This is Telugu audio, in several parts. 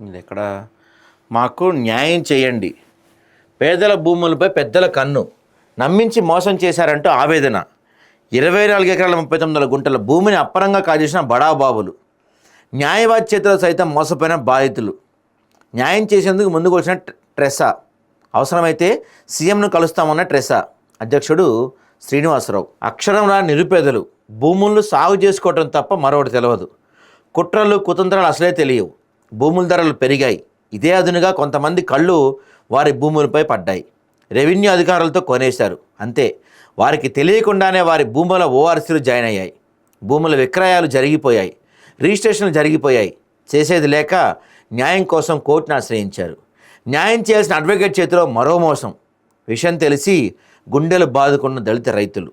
ఇది ఎక్కడ? మాకు న్యాయం చేయండి. పేదల భూములపై పెద్దల కన్ను. నమ్మించి మోసం చేశారంటూ ఆవేదన. ఇరవై నాలుగు ఎకరాల ముప్పై తొమ్మిది గుంటల భూమిని అప్పరంగా కాజేసిన బడాబాబులు. న్యాయవాది చేతిలో సైతం మోసపోయిన బాధితులు. న్యాయం చేసేందుకు ముందుకు వచ్చిన ట్రెసా అవసరమైతే సీఎంను కలుస్తామన్న ట్రెసా అధ్యక్షుడు శ్రీనివాసరావు. అక్షరంలా నిరుపేదలు. భూములను సాగు చేసుకోవటం తప్ప మరొకటి తెలియదు కుట్రలు కుతంత్రాలు అసలే తెలియవు. భూముల ధరలు పెరిగాయి. ఇదే అదునుగా కొంతమంది కళ్ళు వారి భూములపై పడ్డాయి. రెవెన్యూ అధికారులతో కొనేశారు. అంతే. వారికి తెలియకుండానే వారి భూముల ఓఆర్సీలు జాయిన్ అయ్యాయి. భూముల విక్రయాలు జరిగిపోయాయి. రిజిస్ట్రేషన్లు జరిగిపోయాయి. చేసేది లేక న్యాయం కోసం కోర్టును ఆశ్రయించారు. న్యాయం చేయాల్సిన అడ్వకేట్ చేతిలో మరో మోసం. విషయం తెలిసి గుండెలు బాదుకున్న దళిత రైతులు.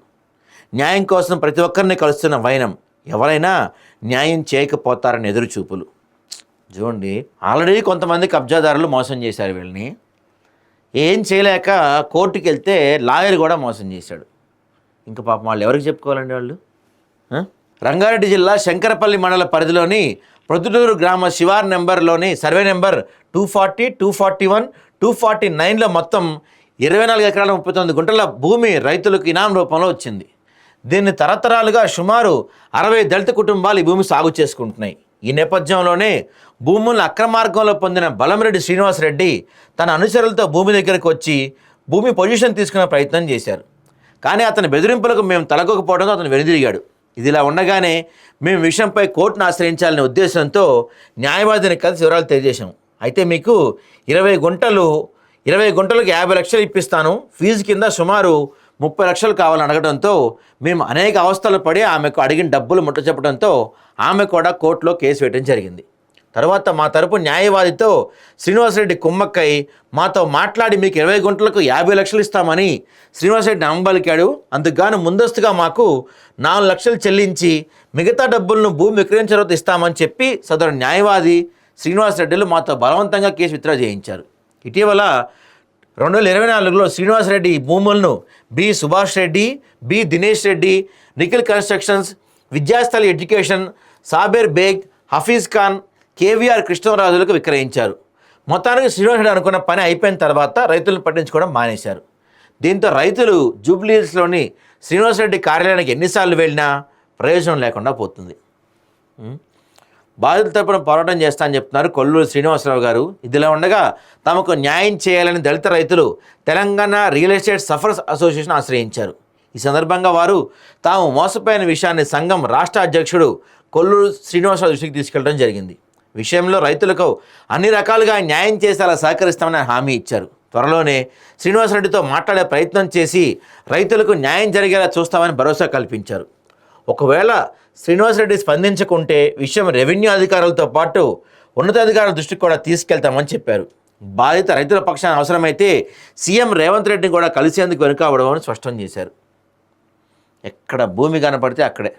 న్యాయం కోసం ప్రతి ఒక్కరిని కలుస్తున్న వైనం ఎవరైనా న్యాయం చేయకపోతారని ఎదురుచూపులు. చూడండి ఆల్రెడీ కొంతమంది కబ్జాదారులు మోసం చేశారు వీళ్ళని. ఏం చేయలేక కోర్టుకి వెళ్తే లాయర్ కూడా మోసం చేశాడు. ఇంకా పాపం వాళ్ళు ఎవరికి చెప్పుకోవాలండి వాళ్ళు? రంగారెడ్డి జిల్లా శంకరపల్లి మండల పరిధిలోని ప్రొద్దుటూరు గ్రామ శివార్ నెంబర్లోని survey number two forty two forty one two forty నైన్లో మొత్తం ఇరవై నాలుగు ఎకరాల ముప్పై తొమ్మిది గుంటల భూమి రైతులకు ఇనాం రూపంలో వచ్చింది. దీన్ని తరతరాలుగా సుమారు అరవై దళిత కుటుంబాలు ఈ భూమి సాగు చేసుకుంటున్నాయి. ఈ నేపథ్యంలోనే భూములను అక్రమార్గంలో పొందిన బలంరెడ్డి శ్రీనివాసరెడ్డి తన అనుచరులతో భూమి దగ్గరకు వచ్చి భూమి పొజిషన్ తీసుకునే ప్రయత్నం చేశారు. కానీ అతని బెదిరింపులకు మేము తలగకపోవడంతో అతను వెనుదిరిగాడు. ఇదిలా ఉండగానే మేము విషయంపై కోర్టును ఆశ్రయించాలనే ఉద్దేశంతో న్యాయవాదిని కలిసి వివరాలు తెలియజేశాం అయితే మీకు ఇరవై గుంటలు ఇరవై గుంటలకు యాభై లక్షలు ఇప్పిస్తాను. ఫీజు కింద సుమారు ముప్పై లక్షలు కావాలని అడగడంతో మేము అనేక అవస్థలు పడి ఆమెకు అడిగిన డబ్బులు ముట్ట చెప్పడంతో ఆమె కూడా కోర్టులో కేసు వేయడం జరిగింది. తర్వాత మా తరపు న్యాయవాదితో శ్రీనివాసరెడ్డి కుమ్మక్కై మాతో మాట్లాడి మీకు ఇరవై గుంటలకు యాభై లక్షలు ఇస్తామని శ్రీనివాసరెడ్డి నమ్మబలికాడు అందుకుగాను ముందస్తుగా మాకు నాలుగు లక్షలు చెల్లించి మిగతా డబ్బులను భూమి విక్రయించిన తర్వాత ఇస్తామని చెప్పి సదరు న్యాయవాది శ్రీనివాసరెడ్డిలు మాతో బలవంతంగా కేసు విత్డ్రా చేయించారు. ఇటీవల రెండు వేల ఇరవై నాలుగులో శ్రీనివాసరెడ్డి భూములను B Subhash Reddy B Dinesh Reddy Nikhil constructions Vidyasthali education Saber Baig Hafeez Khan KVR కృష్ణరాజులకు విక్రయించారు. మొత్తానికి శ్రీనివాసరెడ్డి అనుకున్న పని అయిపోయిన తర్వాత రైతులను పట్టించుకోవడం మానేశారు. దీంతో రైతులు జూబ్లీహిల్స్లోని శ్రీనివాసరెడ్డి కార్యాలయానికి ఎన్నిసార్లు వెళ్ళినా ప్రయోజనం లేకుండా పోతుంది. బాధితుల తరపున పోరాటం చేస్తా అని చెప్తున్నారు కొల్లూరు శ్రీనివాసరావు గారు. ఇదిలా ఉండగా తమకు న్యాయం చేయాలని దళిత రైతులు Telangana real estate sufferers association ఆశ్రయించారు. ఈ సందర్భంగా వారు తాము మోసపోయిన విషయాన్ని సంఘం రాష్ట్ర అధ్యక్షుడు కొల్లూరు శ్రీనివాసరావు దృష్టికి తీసుకెళ్ళడం జరిగింది. విషయంలో రైతులకు అన్ని రకాలుగా న్యాయం చేసేలా సహకరిస్తామని హామీ ఇచ్చారు. త్వరలోనే శ్రీనివాసరెడ్డితో మాట్లాడే ప్రయత్నం చేసి రైతులకు న్యాయం జరిగేలా చూస్తామని భరోసా కల్పించారు. ఒకవేళ శ్రీనివాసరెడ్డి స్పందించకుంటే విషయం రెవెన్యూ అధికారులతో పాటు ఉన్నతాధికారుల దృష్టికి కూడా తీసుకెళ్తామని చెప్పారు. బాధిత రైతుల పక్షాన అవసరమైతే సీఎం రేవంత్ రెడ్డిని కూడా కలిసేందుకు వెనుకావడం అని స్పష్టం చేశారు. ఎక్కడ భూమి కనపడితే అక్కడే.